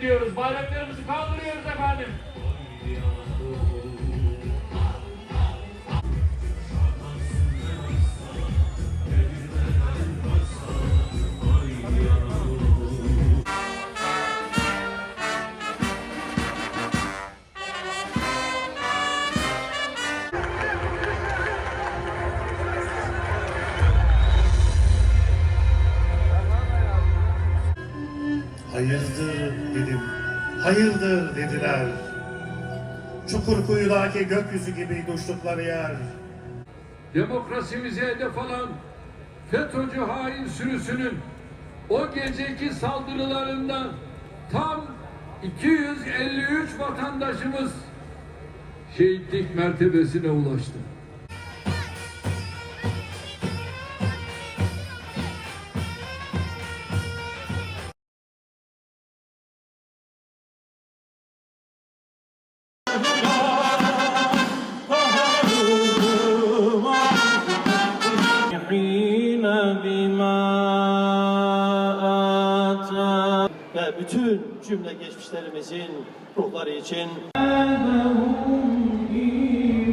diyoruz. Bayraklarımızı kaldırıyoruz efendim. Hayırdır dedim, hayırdır dediler. Çukur kuyudaki gökyüzü gibi uçtukları yer. demokrasimize hedef alan FETÖ'cü hain sürüsünün o geceki saldırılarında tam 253 vatandaşımız şehitlik mertebesine ulaştı. Ve bütün cümle geçmişlerimizin ruhları için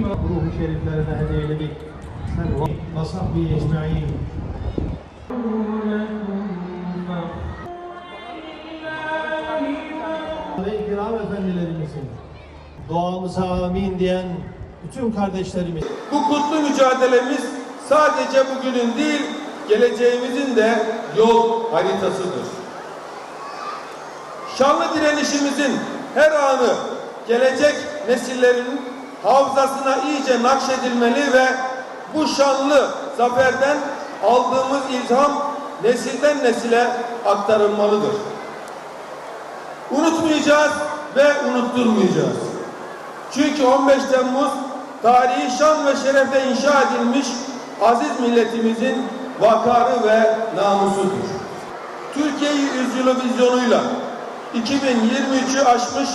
ruhu şeriflerine hediye eyledik. Ve sahbihi ecma'in. Ve kiram efendilerimizin duamıza amin diyen bütün kardeşlerimiz Bu kutlu mücadelemiz sadece bugünün değil, geleceğimizin de yol haritasıdır. Şanlı direnişimizin her anı gelecek nesillerin hafızasına iyice nakşedilmeli ve bu şanlı zaferden aldığımız ilham nesilden nesile aktarılmalıdır. Unutmayacağız ve unutturmayacağız. Çünkü 15 Temmuz tarihi şan ve şerefe inşa edilmiş aziz milletimizin vakarı ve namusudur. Türkiye yüzyılı vizyonuyla 2023'ü aşmış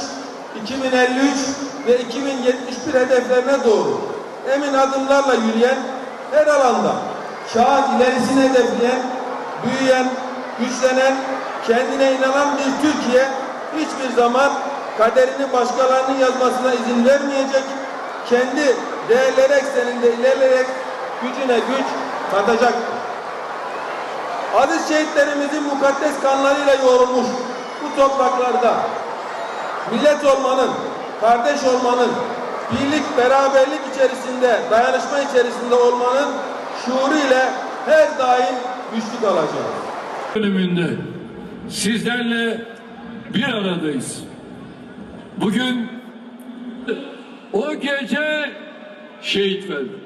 2053 ve 2071 hedeflerine doğru emin adımlarla yürüyen her alanda çağın ilerisini hedefleyen, büyüyen, güçlenen, kendine inanan bir Türkiye hiçbir zaman kaderini başkalarının yazmasına izin vermeyecek, kendi değerleri ekseninde ilerleyerek gücüne güç katacaktır. Aziz şehitlerimizin mukaddes kanlarıyla yoğrulmuş bu topraklarda millet olmanın, kardeş olmanın, birlik, beraberlik içerisinde, dayanışma içerisinde olmanın şuuru ile her daim güçlü kalacağız. bölümünde sizlerle bir aradayız. Bugün o gece şehit verdik.